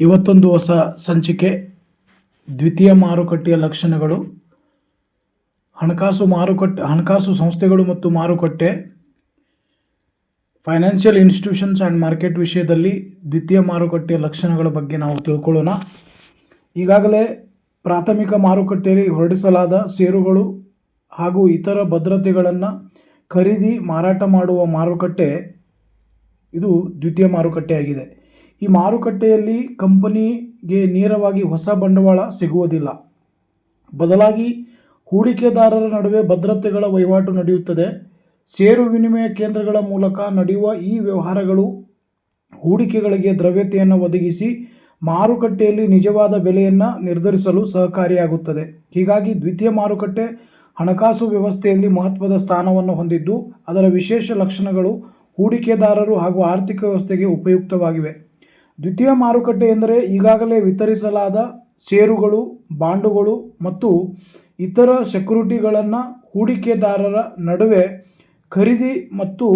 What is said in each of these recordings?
ಇವತ್ತೊಂದು ಹೊಸ ಸಂಚಿಕೆ, ದ್ವಿತೀಯ ಮಾರುಕಟ್ಟೆಯ ಲಕ್ಷಣಗಳು. ಹಣಕಾಸು ಮಾರುಕಟ್ಟೆ, ಹಣಕಾಸು ಸಂಸ್ಥೆಗಳು ಮತ್ತು ಮಾರುಕಟ್ಟೆ. ಫೈನಾನ್ಷಿಯಲ್ ಇನ್ಸ್ಟಿಟ್ಯೂಷನ್ಸ್ ಆ್ಯಂಡ್ ಮಾರ್ಕೆಟ್ ವಿಷಯದಲ್ಲಿ ದ್ವಿತೀಯ ಮಾರುಕಟ್ಟೆಯ ಲಕ್ಷಣಗಳ ಬಗ್ಗೆ ನಾವು ತಿಳ್ಕೊಳ್ಳೋಣ. ಈಗಾಗಲೇ ಪ್ರಾಥಮಿಕ ಮಾರುಕಟ್ಟೆಯಲ್ಲಿ ಹೊರಡಿಸಲಾದ ಷೇರುಗಳು ಹಾಗೂ ಇತರ ಭದ್ರತೆಗಳನ್ನು ಖರೀದಿ ಮಾರಾಟ ಮಾಡುವ ಮಾರುಕಟ್ಟೆ, ಇದು ದ್ವಿತೀಯ ಮಾರುಕಟ್ಟೆಯಾಗಿದೆ. ಈ ಮಾರುಕಟ್ಟೆಯಲ್ಲಿ ಕಂಪನಿಗೆ ನೇರವಾಗಿ ಹೊಸ ಬಂಡವಾಳ ಸಿಗುವುದಿಲ್ಲ. ಬದಲಾಗಿ ಹೂಡಿಕೆದಾರರ ನಡುವೆ ಭದ್ರತೆಗಳ ವಹಿವಾಟು ನಡೆಯುತ್ತದೆ. ಷೇರು ವಿನಿಮಯ ಕೇಂದ್ರಗಳ ಮೂಲಕ ನಡೆಯುವ ಈ ವ್ಯವಹಾರಗಳು ಹೂಡಿಕೆಗಳಿಗೆ ದ್ರವ್ಯತೆಯನ್ನು ಒದಗಿಸಿ ಮಾರುಕಟ್ಟೆಯಲ್ಲಿ ನಿಜವಾದ ಬೆಲೆಯನ್ನು ನಿರ್ಧರಿಸಲು ಸಹಕಾರಿಯಾಗುತ್ತದೆ. ಹೀಗಾಗಿ ದ್ವಿತೀಯ ಮಾರುಕಟ್ಟೆ ಹಣಕಾಸು ವ್ಯವಸ್ಥೆಯಲ್ಲಿ ಮಹತ್ವದ ಸ್ಥಾನವನ್ನು ಹೊಂದಿದ್ದು, ಅದರ ವಿಶೇಷ ಲಕ್ಷಣಗಳು ಹೂಡಿಕೆದಾರರು ಹಾಗೂ ಆರ್ಥಿಕ ವ್ಯವಸ್ಥೆಗೆ ಉಪಯುಕ್ತವಾಗಿವೆ. ದ್ವಿತೀಯ ಮಾರುಕಟ್ಟೆ ಎಂದರೆ ಈಗಾಗಲೇ ವಿತರಿಸಲಾದ ಷೇರುಗಳು, ಬಾಂಡುಗಳು ಮತ್ತು ಇತರ ಸೆಕ್ಯುರಿಟಿಗಳನ್ನು ಹೂಡಿಕೆದಾರರ ನಡುವೆ ಖರೀದಿ ಮತ್ತು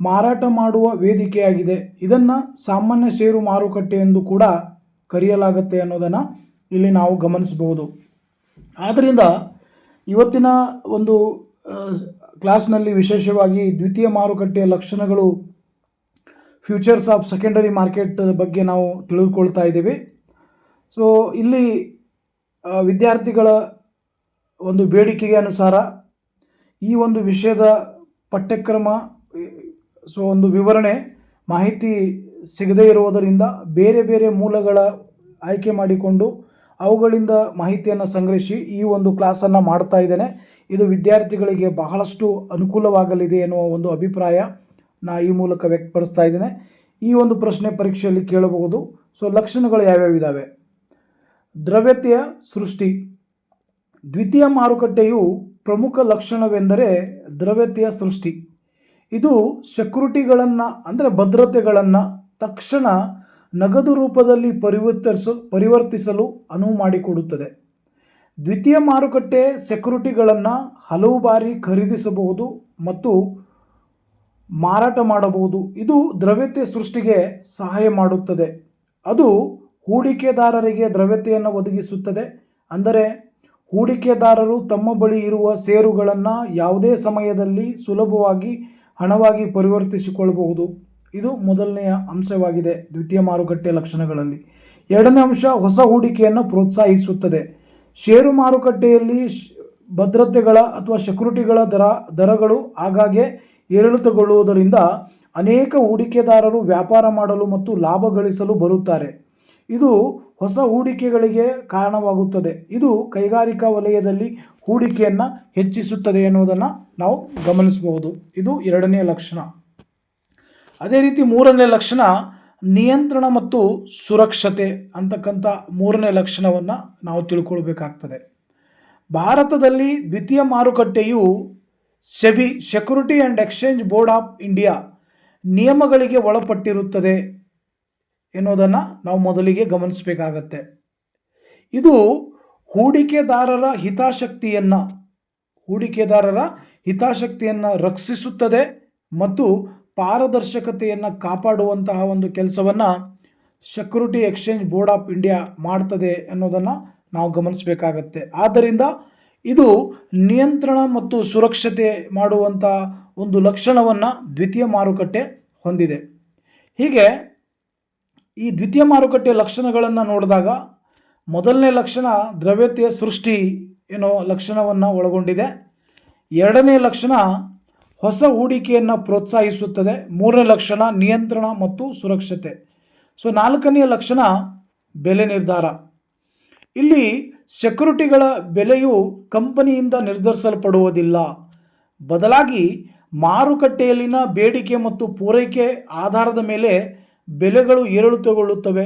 ಮಾರಾಟ ಮಾಡುವ ವೇದಿಕೆಯಾಗಿದೆ. ಇದನ್ನು ಸಾಮಾನ್ಯ ಷೇರು ಮಾರುಕಟ್ಟೆ ಎಂದು ಕೂಡ ಕರೆಯಲಾಗುತ್ತೆ ಅನ್ನೋದನ್ನು ಇಲ್ಲಿ ನಾವು ಗಮನಿಸಬಹುದು. ಆದ್ದರಿಂದ ಇವತ್ತಿನ ಒಂದು ಕ್ಲಾಸ್ನಲ್ಲಿ ವಿಶೇಷವಾಗಿ ದ್ವಿತೀಯ ಮಾರುಕಟ್ಟೆಯ ಲಕ್ಷಣಗಳು ಫ್ಯೂಚರ್ಸ್ ಆಫ್ ಸೆಕೆಂಡರಿ ಮಾರ್ಕೆಟ್ ಬಗ್ಗೆ ನಾವು ತಿಳಿದುಕೊಳ್ತಾ ಇದ್ದೀವಿ. ಸೊ ಇಲ್ಲಿ ವಿದ್ಯಾರ್ಥಿಗಳ ಒಂದು ಬೇಡಿಕೆಗೆ ಅನುಸಾರ ಈ ಒಂದು ವಿಷಯದ ಪಠ್ಯಕ್ರಮ, ಸೊ, ಒಂದು ವಿವರಣೆ, ಮಾಹಿತಿ ಸಿಗದೇ ಇರುವುದರಿಂದ ಬೇರೆ ಬೇರೆ ಮೂಲಗಳ ಆಯ್ಕೆ ಮಾಡಿಕೊಂಡು ಅವುಗಳಿಂದ ಮಾಹಿತಿಯನ್ನು ಸಂಗ್ರಹಿಸಿ ಈ ಒಂದು ಕ್ಲಾಸನ್ನು ಮಾಡ್ತಾ ಇದ್ದೇನೆ. ಇದು ವಿದ್ಯಾರ್ಥಿಗಳಿಗೆ ಬಹಳಷ್ಟು ಅನುಕೂಲವಾಗಲಿದೆ ಎನ್ನುವ ಒಂದು ಅಭಿಪ್ರಾಯ ನಾ ಈ ಮೂಲಕ ವ್ಯಕ್ತಪಡಿಸ್ತಾ ಇದ್ದೇನೆ. ಈ ಒಂದು ಪ್ರಶ್ನೆ ಪರೀಕ್ಷೆಯಲ್ಲಿ ಕೇಳಬಹುದು. ಸೊ ಲಕ್ಷಣಗಳು ಯಾವ್ಯಾವಿದ್ದಾವೆ ದ್ರವ್ಯತೆಯ ಸೃಷ್ಟಿ. ದ್ವಿತೀಯ ಮಾರುಕಟ್ಟೆಯು ಪ್ರಮುಖ ಲಕ್ಷಣವೆಂದರೆ ದ್ರವ್ಯತೆಯ ಸೃಷ್ಟಿ. ಇದು ಸೆಕ್ಯುರಿಟಿಗಳನ್ನು ಅಂದರೆ ಭದ್ರತೆಗಳನ್ನು ತಕ್ಷಣ ನಗದು ರೂಪದಲ್ಲಿ ಪರಿವರ್ತಿಸ ಪರಿವರ್ತಿಸಲು ಅನುವು ಮಾಡಿಕೊಡುತ್ತದೆ. ದ್ವಿತೀಯ ಮಾರುಕಟ್ಟೆ ಸೆಕ್ಯುರಿಟಿಗಳನ್ನು ಹಲವು ಬಾರಿ ಖರೀದಿಸಬಹುದು ಮತ್ತು ಮಾರಾಟ ಮಾಡಬಹುದು. ಇದು ದ್ರವ್ಯತೆ ಸೃಷ್ಟಿಗೆ ಸಹಾಯ ಮಾಡುತ್ತದೆ. ಅದು ಹೂಡಿಕೆದಾರರಿಗೆ ದ್ರವ್ಯತೆಯನ್ನು ಒದಗಿಸುತ್ತದೆ. ಅಂದರೆ ಹೂಡಿಕೆದಾರರು ತಮ್ಮ ಬಳಿ ಇರುವ ಷೇರುಗಳನ್ನು ಯಾವುದೇ ಸಮಯದಲ್ಲಿ ಸುಲಭವಾಗಿ ಹಣವಾಗಿ ಪರಿವರ್ತಿಸಿಕೊಳ್ಳಬಹುದು. ಇದು ಮೊದಲನೆಯ ಅಂಶವಾಗಿದೆ ದ್ವಿತೀಯ ಮಾರುಕಟ್ಟೆ ಲಕ್ಷಣಗಳಲ್ಲಿ. ಎರಡನೇ ಅಂಶ ಹೊಸ ಹೂಡಿಕೆಯನ್ನು ಪ್ರೋತ್ಸಾಹಿಸುತ್ತದೆ. ಷೇರು ಮಾರುಕಟ್ಟೆಯಲ್ಲಿ ಭದ್ರತೆಗಳ ಅಥವಾ ಸೆಕ್ಯುರಿಟಿಗಳ ದರ ದರಗಳು ಆಗಾಗ್ಗೆ ಏರಿಳಿತಗೊಳ್ಳುವುದರಿಂದ ಅನೇಕ ಹೂಡಿಕೆದಾರರು ವ್ಯಾಪಾರ ಮಾಡಲು ಮತ್ತು ಲಾಭ ಗಳಿಸಲು ಬರುತ್ತಾರೆ. ಇದು ಹೊಸ ಹೂಡಿಕೆಗಳಿಗೆ ಕಾರಣವಾಗುತ್ತದೆ. ಇದು ಕೈಗಾರಿಕಾ ವಲಯದಲ್ಲಿ ಹೂಡಿಕೆಯನ್ನು ಹೆಚ್ಚಿಸುತ್ತದೆ ಎನ್ನುವುದನ್ನು ನಾವು ಗಮನಿಸಬಹುದು. ಇದು ಎರಡನೇ ಲಕ್ಷಣ. ಅದೇ ರೀತಿ ಮೂರನೇ ಲಕ್ಷಣ, ನಿಯಂತ್ರಣ ಮತ್ತು ಸುರಕ್ಷತೆ ಅಂತಕ್ಕಂಥ ಮೂರನೇ ಲಕ್ಷಣವನ್ನು ನಾವು ತಿಳ್ಕೊಳ್ಬೇಕಾಗ್ತದೆ. ಭಾರತದಲ್ಲಿ ದ್ವಿತೀಯ ಮಾರುಕಟ್ಟೆಯು SEBI security and exchange board of India ನಿಯಮಗಳಿಗೆ ಒಳಪಟ್ಟಿರುತ್ತದೆ ಎನ್ನುವುದನ್ನು ನಾವು ಮೊದಲಿಗೆ ಗಮನಿಸಬೇಕಾಗತ್ತೆ. ಇದು ಹೂಡಿಕೆದಾರರ ಹಿತಾಸಕ್ತಿಯನ್ನು ಹೂಡಿಕೆದಾರರ ಹಿತಾಸಕ್ತಿಯನ್ನು ರಕ್ಷಿಸುತ್ತದೆ ಮತ್ತು ಪಾರದರ್ಶಕತೆಯನ್ನು ಕಾಪಾಡುವಂತಹ ಒಂದು ಕೆಲಸವನ್ನು security exchange board of India ಮಾಡ್ತದೆ ಅನ್ನೋದನ್ನು ನಾವು ಗಮನಿಸಬೇಕಾಗತ್ತೆ. ಆದ್ದರಿಂದ ಇದು ನಿಯಂತ್ರಣ ಮತ್ತು ಸುರಕ್ಷತೆ ಮಾಡುವಂಥ ಒಂದು ಲಕ್ಷಣವನ್ನು ದ್ವಿತೀಯ ಮಾರುಕಟ್ಟೆ ಹೊಂದಿದೆ. ಹೀಗೆ ಈ ದ್ವಿತೀಯ ಮಾರುಕಟ್ಟೆ ಲಕ್ಷಣಗಳನ್ನು ನೋಡಿದಾಗ ಮೊದಲನೇ ಲಕ್ಷಣ ದ್ರವ್ಯತೆಯ ಸೃಷ್ಟಿ ಏನೋ ಲಕ್ಷಣವನ್ನು ಒಳಗೊಂಡಿದೆ. ಎರಡನೇ ಲಕ್ಷಣ ಹೊಸ ಹೂಡಿಕೆಯನ್ನು ಪ್ರೋತ್ಸಾಹಿಸುತ್ತದೆ. ಮೂರನೇ ಲಕ್ಷಣ ನಿಯಂತ್ರಣ ಮತ್ತು ಸುರಕ್ಷತೆ. ಸೊ ನಾಲ್ಕನೆಯ ಲಕ್ಷಣ ಬೆಲೆ ನಿರ್ಧಾರ. ಇಲ್ಲಿ ಸೆಕ್ಯುರಿಟಿಗಳ ಬೆಲೆಯು ಕಂಪನಿಯಿಂದ ನಿರ್ಧರಿಸಲ್ಪಡುವುದಿಲ್ಲ. ಬದಲಾಗಿ ಮಾರುಕಟ್ಟೆಯಲ್ಲಿನ ಬೇಡಿಕೆ ಮತ್ತು ಪೂರೈಕೆ ಆಧಾರದ ಮೇಲೆ ಬೆಲೆಗಳು ಏರಿಳಿತಗೊಳ್ಳುತ್ತವೆ.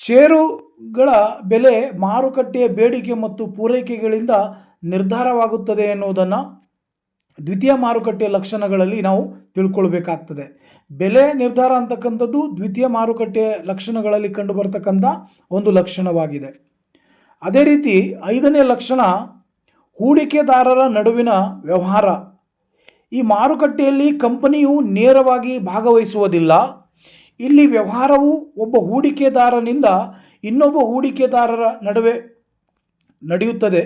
ಷೇರುಗಳ ಬೆಲೆ ಮಾರುಕಟ್ಟೆಯ ಬೇಡಿಕೆ ಮತ್ತು ಪೂರೈಕೆಗಳಿಂದ ನಿರ್ಧಾರವಾಗುತ್ತದೆ ಎನ್ನುವುದನ್ನು ದ್ವಿತೀಯ ಮಾರುಕಟ್ಟೆಯ ಲಕ್ಷಣಗಳಲ್ಲಿ ನಾವು ತಿಳ್ಕೊಳ್ಬೇಕಾಗ್ತದೆ. ಬೆಲೆ ನಿರ್ಧಾರ ಅಂತಕ್ಕಂಥದ್ದು ದ್ವಿತೀಯ ಮಾರುಕಟ್ಟೆ ಲಕ್ಷಣಗಳಲ್ಲಿ ಕಂಡುಬರ್ತಕ್ಕಂಥ ಒಂದು ಲಕ್ಷಣವಾಗಿದೆ. ಅದೇ ರೀತಿ ಐದನೇ ಲಕ್ಷಣ ಹೂಡಿಕೆದಾರರ ನಡುವಿನ ವ್ಯವಹಾರ. ಈ ಮಾರುಕಟ್ಟೆಯಲ್ಲಿ ಕಂಪನಿಯು ನೇರವಾಗಿ ಭಾಗವಹಿಸುವುದಿಲ್ಲ. ಇಲ್ಲಿ ವ್ಯವಹಾರವು ಒಬ್ಬ ಹೂಡಿಕೆದಾರನಿಂದ ಇನ್ನೊಬ್ಬ ಹೂಡಿಕೆದಾರರ ನಡುವೆ ನಡೆಯುತ್ತದೆ.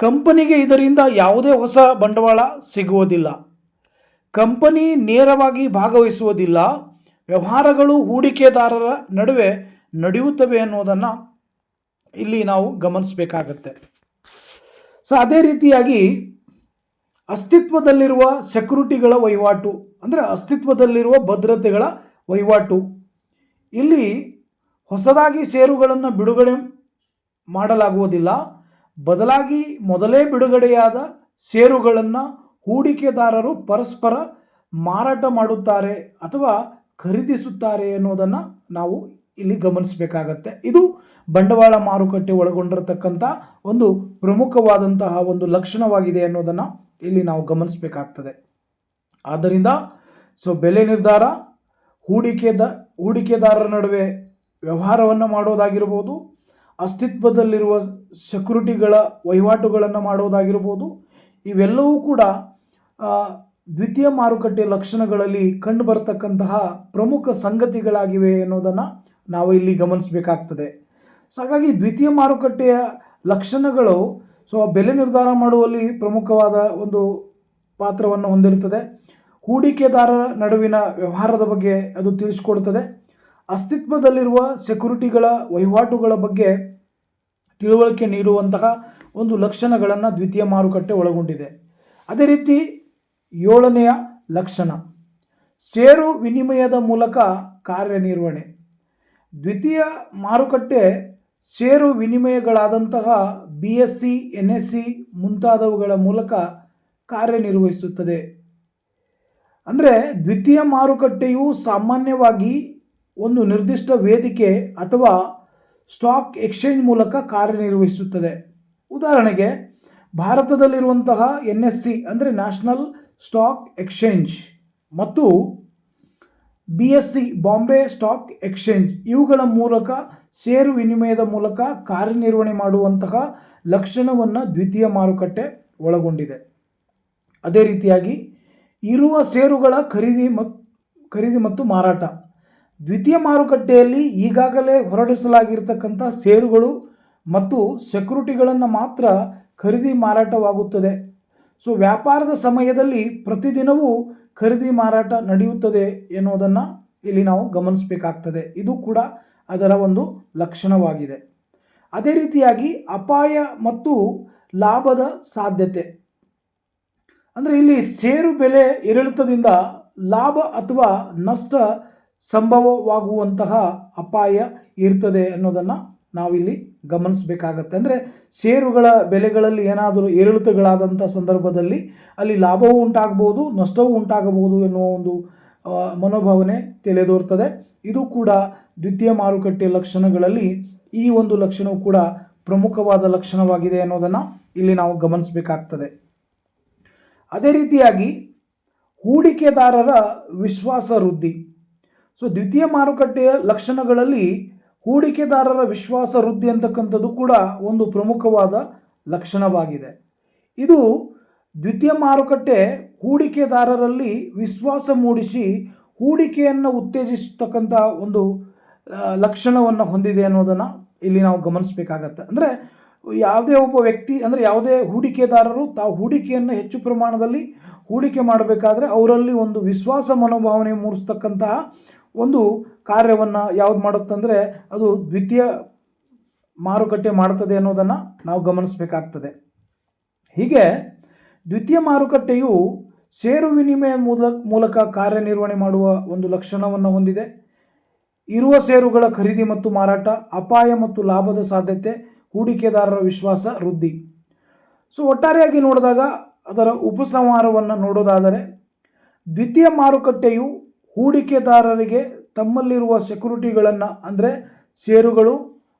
ಕಂಪನಿಗೆ ಇದರಿಂದ ಯಾವುದೇ ಹೊಸ ಬಂಡವಾಳ ಸಿಗುವುದಿಲ್ಲ. ಕಂಪನಿ ನೇರವಾಗಿ ಭಾಗವಹಿಸುವುದಿಲ್ಲ, ವ್ಯವಹಾರಗಳು ಹೂಡಿಕೆದಾರರ ನಡುವೆ ನಡೆಯುತ್ತವೆ ಅನ್ನೋದನ್ನು ಇಲ್ಲಿ ನಾವು ಗಮನಿಸಬೇಕಾಗತ್ತೆ. ಸೊ ಅದೇ ರೀತಿಯಾಗಿ ಅಸ್ತಿತ್ವದಲ್ಲಿರುವ ಸೆಕ್ಯುರಿಟಿಗಳ ವಹಿವಾಟು, ಅಂದರೆ ಅಸ್ತಿತ್ವದಲ್ಲಿರುವ ಭದ್ರತೆಗಳ ವಹಿವಾಟು. ಇಲ್ಲಿ ಹೊಸದಾಗಿ ಷೇರುಗಳನ್ನು ಬಿಡುಗಡೆ ಮಾಡಲಾಗುವುದಿಲ್ಲ, ಬದಲಾಗಿ ಮೊದಲೇ ಬಿಡುಗಡೆಯಾದ ಷೇರುಗಳನ್ನು ಹೂಡಿಕೆದಾರರು ಪರಸ್ಪರ ಮಾರಾಟ ಮಾಡುತ್ತಾರೆ ಅಥವಾ ಖರೀದಿಸುತ್ತಾರೆ ಅನ್ನೋದನ್ನು ನಾವು ಇಲ್ಲಿ ಗಮನಿಸಬೇಕಾಗತ್ತೆ. ಇದು ಬಂಡವಾಳ ಮಾರುಕಟ್ಟೆ ಒಳಗೊಂಡಿರತಕ್ಕಂಥ ಒಂದು ಪ್ರಮುಖವಾದಂತಹ ಒಂದು ಲಕ್ಷಣವಾಗಿದೆ ಅನ್ನೋದನ್ನು ಇಲ್ಲಿ ನಾವು ಗಮನಿಸಬೇಕಾಗ್ತದೆ. ಆದ್ದರಿಂದ ಸೊ ಬೆಲೆ ನಿರ್ಧಾರ, ಹೂಡಿಕೆದ, ಹೂಡಿಕೆದಾರರ ನಡುವೆ ವ್ಯವಹಾರವನ್ನು ಮಾಡೋದಾಗಿರ್ಬೋದು, ಅಸ್ತಿತ್ವದಲ್ಲಿರುವ ಸೆಕ್ಯುರಿಟಿಗಳ ವಹಿವಾಟುಗಳನ್ನು ಮಾಡೋದಾಗಿರ್ಬೋದು, ಇವೆಲ್ಲವೂ ಕೂಡ ದ್ವಿತೀಯ ಮಾರುಕಟ್ಟೆ ಲಕ್ಷಣಗಳಲ್ಲಿ ಕಂಡುಬರತಕ್ಕಂತಹ ಪ್ರಮುಖ ಸಂಗತಿಗಳಾಗಿವೆ ಅನ್ನೋದನ್ನು ನಾವು ಇಲ್ಲಿ ಗಮನಿಸಬೇಕಾಗ್ತದೆ. ಸೊ ಹಾಗಾಗಿ ದ್ವಿತೀಯ ಮಾರುಕಟ್ಟೆಯ ಲಕ್ಷಣಗಳು ಸೊ ಬೆಲೆ ನಿರ್ಧಾರ ಮಾಡುವಲ್ಲಿ ಪ್ರಮುಖವಾದ ಒಂದು ಪಾತ್ರವನ್ನು ಹೊಂದಿರುತ್ತದೆ. ಹೂಡಿಕೆದಾರರ ನಡುವಿನ ವ್ಯವಹಾರದ ಬಗ್ಗೆ ಅದು ತಿಳಿಸಿಕೊಡುತ್ತದೆ ಅಸ್ತಿತ್ವದಲ್ಲಿರುವ ಸೆಕ್ಯುರಿಟಿಗಳ ವಹಿವಾಟುಗಳ ಬಗ್ಗೆ ತಿಳುವಳಿಕೆ ನೀಡುವಂತಹ ಒಂದು ಲಕ್ಷಣಗಳನ್ನು ದ್ವಿತೀಯ ಮಾರುಕಟ್ಟೆ ಒಳಗೊಂಡಿದೆ. ಅದೇ ರೀತಿ ಏಳನೆಯ ಲಕ್ಷಣ. ಷೇರು ವಿನಿಮಯದ ಮೂಲಕ ಕಾರ್ಯನಿರ್ವಹಣೆ. ದ್ವಿತೀಯ ಮಾರುಕಟ್ಟೆ ಷೇರು ವಿನಿಮಯಗಳಾದಂತಹ B S C N S C ಮುಂತಾದವುಗಳ ಮೂಲಕ ಕಾರ್ಯನಿರ್ವಹಿಸುತ್ತದೆ. ಅಂದರೆ ದ್ವಿತೀಯ ಮಾರುಕಟ್ಟೆಯು ಸಾಮಾನ್ಯವಾಗಿ ಒಂದು ನಿರ್ದಿಷ್ಟ ವೇದಿಕೆ ಅಥವಾ ಸ್ಟಾಕ್ ಎಕ್ಸ್ಚೇಂಜ್ ಮೂಲಕ ಕಾರ್ಯನಿರ್ವಹಿಸುತ್ತದೆ. ಉದಾಹರಣೆಗೆ, ಭಾರತದಲ್ಲಿರುವಂತಹ ಎನ್ ಎಸ್ ಸಿ ಅಂದರೆ ನ್ಯಾಷನಲ್ ಸ್ಟಾಕ್ ಎಕ್ಸ್ಚೇಂಜ್ ಮತ್ತು B S C Bombay stock exchange. ಇವುಗಳ ಮೂಲಕ ಷೇರು ವಿನಿಮಯದ ಮೂಲಕ ಕಾರ್ಯನಿರ್ವಹಣೆ ಮಾಡುವಂತಹ ಲಕ್ಷಣವನ್ನು ದ್ವಿತೀಯ ಮಾರುಕಟ್ಟೆ ಒಳಗೊಂಡಿದೆ. ಅದೇ ರೀತಿಯಾಗಿ ಇರುವ ಷೇರುಗಳ ಖರೀದಿ ಮತ್ತು ಖರೀದಿ ಮತ್ತು ಮಾರಾಟ. ದ್ವಿತೀಯ ಮಾರುಕಟ್ಟೆಯಲ್ಲಿ ಈಗಾಗಲೇ ಹೊರಡಿಸಲಾಗಿರ್ತಕ್ಕಂಥ ಷೇರುಗಳು ಮತ್ತು ಸೆಕ್ಯುರಿಟಿಗಳನ್ನು ಮಾತ್ರ ಖರೀದಿ ಮಾರಾಟವಾಗುತ್ತದೆ. ಸೊ ವ್ಯಾಪಾರದ ಸಮಯದಲ್ಲಿ ಪ್ರತಿದಿನವೂ ಖರೀದಿ ಮಾರಾಟ ನಡೆಯುತ್ತದೆ ಎನ್ನುವುದನ್ನು ಇಲ್ಲಿ ನಾವು ಗಮನಿಸಬೇಕಾಗ್ತದೆ. ಇದು ಕೂಡ ಅದರ ಒಂದು ಲಕ್ಷಣವಾಗಿದೆ. ಅದೇ ರೀತಿಯಾಗಿ ಅಪಾಯ ಮತ್ತು ಲಾಭದ ಸಾಧ್ಯತೆ. ಅಂದರೆ ಇಲ್ಲಿ ಸೇರು ಬೆಲೆ ಏರಿಳಿತದಿಂದ ಲಾಭ ಅಥವಾ ನಷ್ಟ ಸಂಭವವಾಗುವಂತಹ ಅಪಾಯ ಇರ್ತದೆ ಅನ್ನೋದನ್ನು ನಾವಿಲ್ಲಿ ಗಮನಿಸಬೇಕಾಗತ್ತೆ. ಅಂದರೆ ಷೇರುಗಳ ಬೆಲೆಗಳಲ್ಲಿ ಏನಾದರೂ ಏರಿಳಿತಗಳಾದಂಥ ಸಂದರ್ಭದಲ್ಲಿ ಅಲ್ಲಿ ಲಾಭವೂ ಉಂಟಾಗಬಹುದು ನಷ್ಟವೂ ಉಂಟಾಗಬಹುದು ಎನ್ನುವ ಒಂದು ಮನೋಭಾವನೆ ತಲೆದೋರ್ತದೆ ಇದು ಕೂಡ ದ್ವಿತೀಯ ಮಾರುಕಟ್ಟೆ ಲಕ್ಷಣಗಳಲ್ಲಿ ಈ ಒಂದು ಲಕ್ಷಣವು ಕೂಡ ಪ್ರಮುಖವಾದ ಲಕ್ಷಣವಾಗಿದೆ ಅನ್ನೋದನ್ನು ಇಲ್ಲಿ ನಾವು ಗಮನಿಸಬೇಕಾಗ್ತದೆ. ಅದೇ ರೀತಿಯಾಗಿ ಹೂಡಿಕೆದಾರರ ವಿಶ್ವಾಸ ವೃದ್ಧಿ. ಸೊ, ದ್ವಿತೀಯ ಮಾರುಕಟ್ಟೆಯ ಲಕ್ಷಣಗಳಲ್ಲಿ ಹೂಡಿಕೆದಾರರ ವಿಶ್ವಾಸ ವೃದ್ಧಿ ಅಂತಕ್ಕಂಥದ್ದು ಕೂಡ ಒಂದು ಪ್ರಮುಖವಾದ ಲಕ್ಷಣವಾಗಿದೆ. ಇದು ದ್ವಿತೀಯ ಮಾರುಕಟ್ಟೆ ಹೂಡಿಕೆದಾರರಲ್ಲಿ ವಿಶ್ವಾಸ ಮೂಡಿಸಿ ಹೂಡಿಕೆಯನ್ನು ಉತ್ತೇಜಿಸತಕ್ಕಂಥ ಒಂದು ಲಕ್ಷಣವನ್ನು ಹೊಂದಿದೆ ಅನ್ನೋದನ್ನು ಇಲ್ಲಿ ನಾವು ಗಮನಿಸಬೇಕಾಗತ್ತೆ. ಅಂದರೆ ಯಾವುದೇ ಒಬ್ಬ ವ್ಯಕ್ತಿ, ಅಂದರೆ ಯಾವುದೇ ಹೂಡಿಕೆದಾರರು ತಾವು ಹೂಡಿಕೆಯನ್ನು ಹೆಚ್ಚು ಪ್ರಮಾಣದಲ್ಲಿ ಹೂಡಿಕೆ ಮಾಡಬೇಕಾದ್ರೆ ಅವರಲ್ಲಿ ಒಂದು ವಿಶ್ವಾಸ ಮನೋಭಾವನೆ ಮೂಡಿಸ್ತಕ್ಕಂತಹ ಒಂದು ಕಾರ್ಯವನ್ನು ಯಾವ್ದು ಮಾಡುತ್ತಂದರೆ ಅದು ದ್ವಿತೀಯ ಮಾರುಕಟ್ಟೆ ಮಾಡುತ್ತದೆ ಅನ್ನೋದನ್ನು ನಾವು ಗಮನಿಸಬೇಕಾಗ್ತದೆ. ಹೀಗೆ ದ್ವಿತೀಯ ಮಾರುಕಟ್ಟೆಯು ಷೇರು ವಿನಿಮಯ ಮೂಲ, ಮೂಲಕ ಕಾರ್ಯನಿರ್ವಹಣೆ ಮಾಡುವ ಒಂದು ಲಕ್ಷಣವನ್ನು ಹೊಂದಿದೆ. ಇರುವ ಷೇರುಗಳ ಖರೀದಿ ಮತ್ತು ಮಾರಾಟ, ಅಪಾಯ ಮತ್ತು ಲಾಭದ ಸಾಧ್ಯತೆ, ಹೂಡಿಕೆದಾರರ ವಿಶ್ವಾಸ, ವೃದ್ಧಿ. ಸೊ, ಒಟ್ಟಾರೆಯಾಗಿ ನೋಡಿದಾಗ ಅದರ ಉಪಸಂಹಾರವನ್ನು ನೋಡೋದಾದರೆ ದ್ವಿತೀಯ ಮಾರುಕಟ್ಟೆಯು ಹೂಡಿಕೆದಾರರಿಗೆ ತಮ್ಮಲ್ಲಿರುವ ಸೆಕ್ಯುರಿಟಿಗಳನ್ನು ಅಂದರೆ ಷೇರುಗಳು,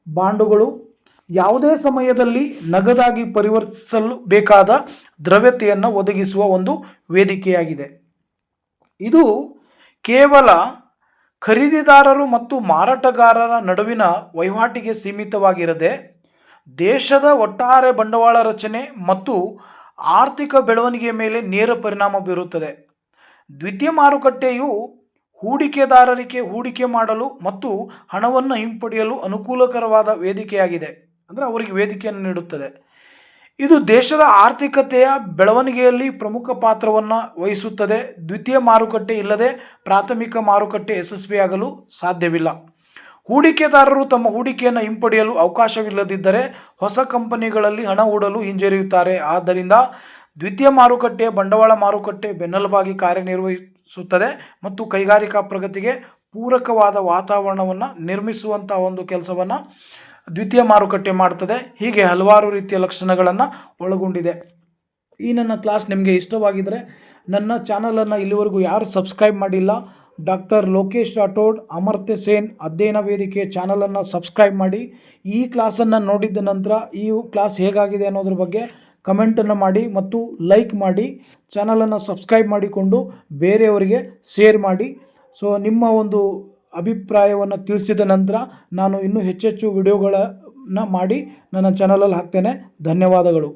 ಬಾಂಡುಗಳು ಯಾವುದೇ ಸಮಯದಲ್ಲಿ ನಗದಾಗಿ ಪರಿವರ್ತಿಸಲು ಬೇಕಾದ ದ್ರವ್ಯತೆಯನ್ನು ಒದಗಿಸುವ ಒಂದು ವೇದಿಕೆಯಾಗಿದೆ. ಇದು ಕೇವಲ ಖರೀದಿದಾರರು ಮತ್ತು ಮಾರಾಟಗಾರರ ನಡುವಿನ ವಹಿವಾಟಿಗೆ ಸೀಮಿತವಾಗಿರದೆ ದೇಶದ ಒಟ್ಟಾರೆ ಬಂಡವಾಳ ರಚನೆ ಮತ್ತು ಆರ್ಥಿಕ ಬೆಳವಣಿಗೆಯ ಮೇಲೆ ನೇರ ಪರಿಣಾಮ ಬೀರುತ್ತದೆ. ದ್ವಿತೀಯ ಮಾರುಕಟ್ಟೆಯು ಹೂಡಿಕೆದಾರರಿಗೆ ಹೂಡಿಕೆ ಮಾಡಲು ಮತ್ತು ಹಣವನ್ನು ಹಿಂಪಡೆಯಲು ಅನುಕೂಲಕರವಾದ ವೇದಿಕೆಯಾಗಿದೆ ಅಂದರೆ ಅವರಿಗೆ ವೇದಿಕೆಯನ್ನು ನೀಡುತ್ತದೆ. ಇದು ದೇಶದ ಆರ್ಥಿಕತೆಯ ಬೆಳವಣಿಗೆಯಲ್ಲಿ ಪ್ರಮುಖ ಪಾತ್ರವನ್ನು ವಹಿಸುತ್ತದೆ. ದ್ವಿತೀಯ ಮಾರುಕಟ್ಟೆ ಇಲ್ಲದೆ ಪ್ರಾಥಮಿಕ ಮಾರುಕಟ್ಟೆ ಯಶಸ್ವಿಯಾಗಲು ಸಾಧ್ಯವಿಲ್ಲ. ಹೂಡಿಕೆದಾರರು ತಮ್ಮ ಹೂಡಿಕೆಯನ್ನು ಹಿಂಪಡೆಯಲು ಅವಕಾಶವಿಲ್ಲದಿದ್ದರೆ ಹೊಸ ಕಂಪನಿಗಳಲ್ಲಿ ಹಣ ಹೂಡಲು ಹಿಂಜರಿಯುತ್ತಾರೆ. ಆದ್ದರಿಂದ ದ್ವಿತೀಯ ಮಾರುಕಟ್ಟೆ, ಬಂಡವಾಳ ಮಾರುಕಟ್ಟೆ ಬೆನ್ನೆಲುಬಾಗಿ ಕಾರ್ಯನಿರ್ವಹಿಸುತ್ತದೆ ಮತ್ತು ಕೈಗಾರಿಕಾ ಪ್ರಗತಿಗೆ ಪೂರಕವಾದ ವಾತಾವರಣವನ್ನು ನಿರ್ಮಿಸುವಂಥ ಒಂದು ಕೆಲಸವನ್ನು ದ್ವಿತೀಯ ಮಾರುಕಟ್ಟೆ ಮಾಡ್ತದೆ. ಹೀಗೆ ಹಲವಾರು ರೀತಿಯ ಲಕ್ಷಣಗಳನ್ನು ಒಳಗೊಂಡಿದೆ. ಈ ನನ್ನ ಕ್ಲಾಸ್ ನಿಮಗೆ ಇಷ್ಟವಾಗಿದ್ದರೆ ನನ್ನ ಚಾನಲನ್ನು ಇಲ್ಲಿವರೆಗೂ ಯಾರು ಸಬ್ಸ್ಕ್ರೈಬ್ ಮಾಡಿಲ್ಲ, ಡಾಕ್ಟರ್ ಲೋಕೇಶ್ ರಾಠೋಡ್, ಅಮರ್ತ್ಯ ಸೇನ್ ಅಧ್ಯಯನ ವೇದಿಕೆ ಚಾನಲನ್ನು ಸಬ್ಸ್ಕ್ರೈಬ್ ಮಾಡಿ. ಈ ಕ್ಲಾಸನ್ನು ನೋಡಿದ ನಂತರ ಈ ಕ್ಲಾಸ್ ಹೇಗಾಗಿದೆ ಅನ್ನೋದ್ರ ಬಗ್ಗೆ ಕಮೆಂಟನ್ನು ಮಾಡಿ ಮತ್ತು ಲೈಕ್ ಮಾಡಿ. ಚಾನಲನ್ನು ಸಬ್ಸ್ಕ್ರೈಬ್ ಮಾಡಿಕೊಂಡು ಬೇರೆಯವರಿಗೆ ಶೇರ್ ಮಾಡಿ. ಸೊ ನಿಮ್ಮ ಒಂದು ಅಭಿಪ್ರಾಯವನ್ನು ತಿಳಿಸಿದ ನಂತರ ನಾನು ಇನ್ನೂ ಹೆಚ್ಚೆಚ್ಚು ವಿಡಿಯೋಗಳನ್ನು ಮಾಡಿ ನನ್ನ ಚಾನಲಲ್ಲಿ ಹಾಕ್ತೇನೆ. ಧನ್ಯವಾದಗಳು.